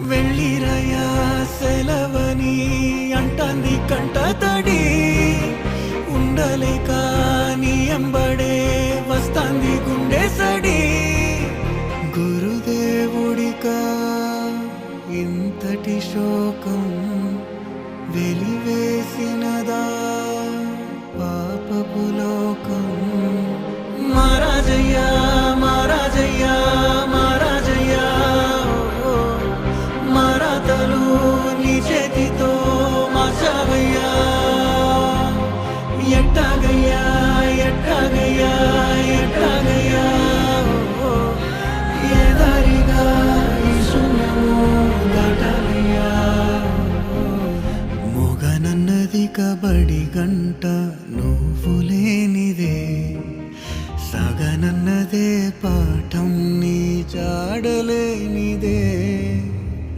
వెళ్ళిరయా సెలవని అంటాంది కంట తడి. ఉండలేక నీ ఎంబడే వస్తాంది గుండె సడి. గురుదేవుడికా ఇంతటి శోకం వెలివేసినదా? వెనకబడి గంట నువ్వు లేనిదే సగనన్నదే పాఠం నీ చాడలేనిదే.